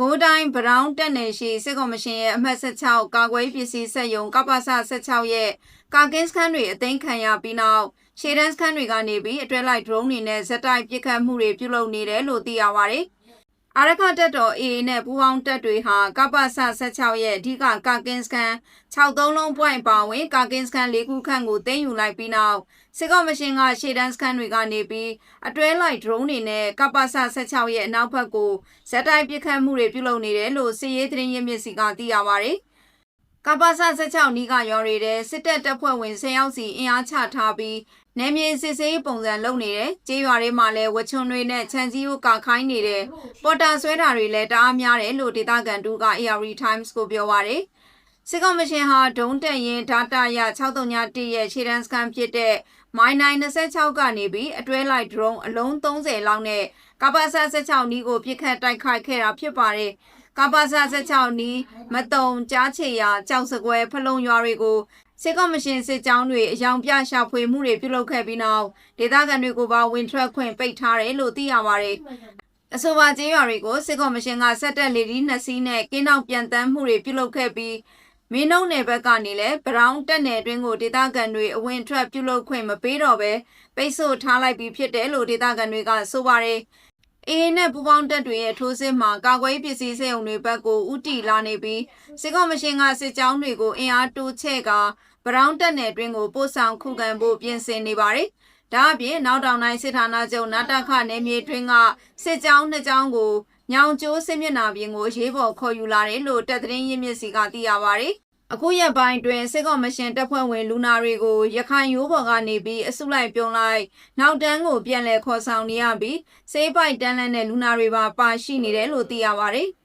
ကိုးတိုင်းဗရောင်းတက်နယ်ရှိစစ်ကော်မရှင်ရဲ့အမှတ်16ကာကွယ်ရေးပစ္စည်းစက်ယုံကပ္ပစ16ရဲ့ကာကင်းစခန်းတွေအသိမ်းခံရပြီးနောက်ရှေ့တန်းစခန်းတွေကနေပြီးအတွဲလိုက် drone တွေနဲ့ဇက်တိုက်ပစ်ခတ်မှုတွေပြုလုပ်နေတယ်လို့သိရပါတယ်။ အာရခတက်တော် AA နဲ့ပူးပေါင်းတပ်တွေဟာကပ္ပစ16ရဲ့အဓိကကာကင်းစခန်း63လုံး point ပါဝင်ကာကင်းစခန်း၄ခုခန့်ကိုသိမ်းယူလိုက်ပြီးနောက်စစ်ကော်မရှင်ကရှေ့တန်းစခန်းတွေကနေပြီးအတွဲလိုက် drone တွေနဲ့ကပ္ပစ16ရဲ့အနောက်ဘက်ကိုဇက်တိုက်ပစ်ခတ်မှုတွေပြုလုပ်နေတယ်လို့စစ်ရေးသတင်းရင်းမြစ်စီကသိရပါတယ်။ ကပ္ပစ16နီးကရော်ရတဲ့စစ်တပ်တပ်ဖွဲ့ဝင်10ယောက်စီအင်အားချထားပြီးနယ်မြေစစ်ဆေးပုံစံလုပ်နေတယ်။ကြေးရွာတွေမှာလည်းဝချွန်တွေနဲ့ခြံစည်းကိုကာခိုင်းနေတယ်။ပေါ်တာဆွဲတာတွေလည်းတအားများတယ်လို့ဒေသခံတူက AR Times ကိုပြောပါရယ်။စစ်ကောင်မရှင်ဟာဒုံတက်ရင် data ရ631ရဲ့ခြေတန်းစကန်ဖြစ်တဲ့မိုင်းနိုင်26ကနေပြီးအတွဲလိုက် drone အလုံး30လောက်နဲ့ကပ္ပစ16နီးကိုပြစ်ခတ်တိုက်ခိုက်ခဲ့တာဖြစ်ပါတယ်။ ကပ္ပစ16နီးမတုံကြားချေရကြောက်စကွဲဖလုံရွာတွေကိုစစ်ကော်မရှင်စစ်ကြောင်းတွေအယောင်ပြရှာဖွေမှုတွေပြုလုပ်ခဲ့ပြီးနောက်ဒေသခံတွေကိုပါဝင်ထွက်ခွင့်ပိတ်ထားတယ်လို့သိရပါတယ်။အဆိုပါကျေးရွာတွေကိုစစ်ကော်မရှင်ကဆက်တက်လေဒီနှစ်စီးနဲ့ကင်းနောက်ပြန်တမ်းမှုတွေပြုလုပ်ခဲ့ပြီးမင်းနှုံနယ်ဘက်ကနေလည်းဘရောင်းတက်နယ်အတွင်းကိုဒေသခံတွေအဝင်ထွက်ပြုလုပ်ခွင့်မပေးတော့ဘဲပိတ်ဆို့ထားလိုက်ပြီးဖြစ်တယ်လို့ဒေသခံတွေကဆိုပါတယ်။ အေးနဲ့ပူပေါင်းတက်တွေရဲ့ထိုးစစ်မှာကာကွယ်ပစ္စည်းစက်ုံတွေဘက်ကိုဥတီလာနေပြီးစစ်ကော်မရှင်ကစစ်ကြောင်းတွေကိုအင်အားတိုးချဲ့ကဘရောင်းတက်နယ်အတွင်းကိုပို့ဆောင်ခုခံဖို့ပြင်ဆင်နေပါတယ်။ဒါအပြင်နောက်တောင်တိုင်းစစ်ဌာနချုပ်နာတခနယ်မြေတွင်းကစစ်ကြောင်းနှစ်ကြောင်းကိုညောင်ကျိုးစစ်မျက်နှာပြင်ကိုရေးပေါ်ခေါ်ယူလာတယ်လို့တပ်သတင်းရင်းမြစ်စီကသိရပါတယ်။ အခုရက်ပိုင်းတွင်စစ်ကော်မရှင်တပ်ဖွဲ့ဝင်လူနာတွေကိုရခိုင်ရိုးပေါ်ကနေပြီးအစုလိုက်ပြုံလိုက်နောက်တန်းကိုပြန်လည်ခေါ်ဆောင်နေရပြီးစေးပိုက်တန်းလန်းတဲ့လူနာတွေပါပါရှိနေတယ်လို့သိရပါတယ်။